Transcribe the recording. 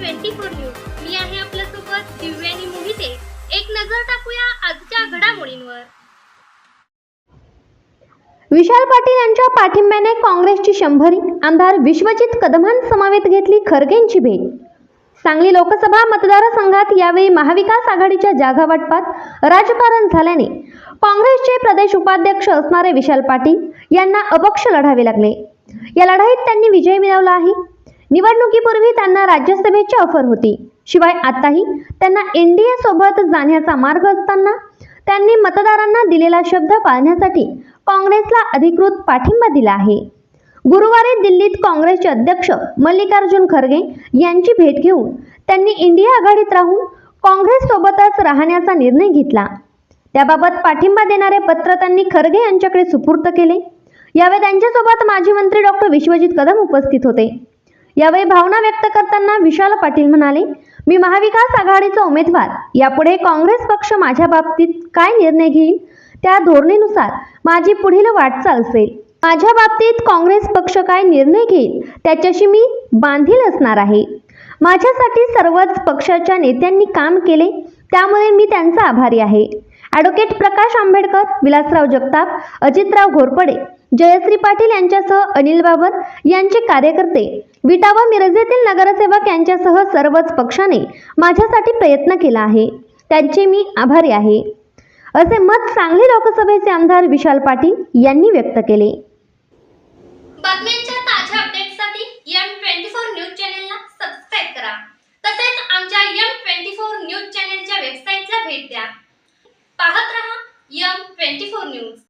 Twenty four news. मी आहे आपल्यासोबत दिव्यानी मोहिते. एक नजर टाकूया आजच्या घडामोडींवर. विशाल पाटील यांच्या पाठिंब्याने काँग्रेसची शंभरी आमदार विश्वजित कदमांसमवेत घेतली खरगेंची भेट. सांगली लोकसभा मतदारसंघात यावेळी महाविकास आघाडीच्या जागा वाटपात राजकारण झाल्याने काँग्रेसचे प्रदेश उपाध्यक्ष असणारे विशाल पाटील यांना अपक्ष लढावे लागले. या लढाईत त्यांनी विजय मिळवला आहे. निवडणुकीपूर्वी त्यांना राज्यसभेची ऑफर होती. शिवाय आताही त्यांना एनडीए सोबत जाण्याचा मार्ग असताना त्यांनी मतदारांना दिलेला शब्द पाळण्यासाठी काँग्रेसला अधिकृत पाठिंबा दिला आहे. गुरुवारी दिल्लीत काँग्रेसचे अध्यक्ष मल्लिकार्जुन खरगे यांची भेट घेऊन त्यांनी इंडिया आघाडीत राहून काँग्रेससोबतच राहण्याचा निर्णय घेतला. त्याबाबत पाठिंबा देणारे पत्र त्यांनी खरगे यांच्याकडे सुपूर्द केले. यावेळी त्यांच्यासोबत माजी मंत्री डॉक्टर विश्वजित कदम उपस्थित होते. यावेळी भावना व्यक्त करताना विशाल पाटील म्हणाले मी महाविकास आघाडीचा उमेदवार. यापुढे काँग्रेस पक्ष माझ्या बाबतीत काय निर्णय घेईल? त्या धोरणेनुसार माझी पुढील वाटचाल असेल. माझ्या बाबतीत काँग्रेस पक्ष काय निर्णय घेईल त्याच्याशी मी बांधील असणार आहे. माझ्यासाठी सर्वच पक्षाच्या नेत्यांनी काम केले त्यामुळे मी त्यांचा आभारी आहे. ॲडव्होकेट प्रकाश आंबेडकर विलासराव जगताप अजितराव घोरपडे जयश्री पाटील यांच्यासह अनिल बाबर यांचे कार्यकर्ते विटा व मिरजेतील नगरसेवक यांच्यासह सर्वच पक्षाने माझ्यासाठी प्रयत्न केला आहे. त्यांचे मी आभारी आहे. असे मत सांगली लोकसभेचे आमदार विशाल पाटील यांनी व्यक्त केले. बातम्यांच्या ताज्या अपडेटसाठी एम ट्वेंटी फोर न्यूज चॅनेलला सबस्क्राईब करा. तसेच आमच्या एम ट्वेंटी फोर न्यूज चॅनेलच्या वेबसाईटला भेट द्या. M twenty four news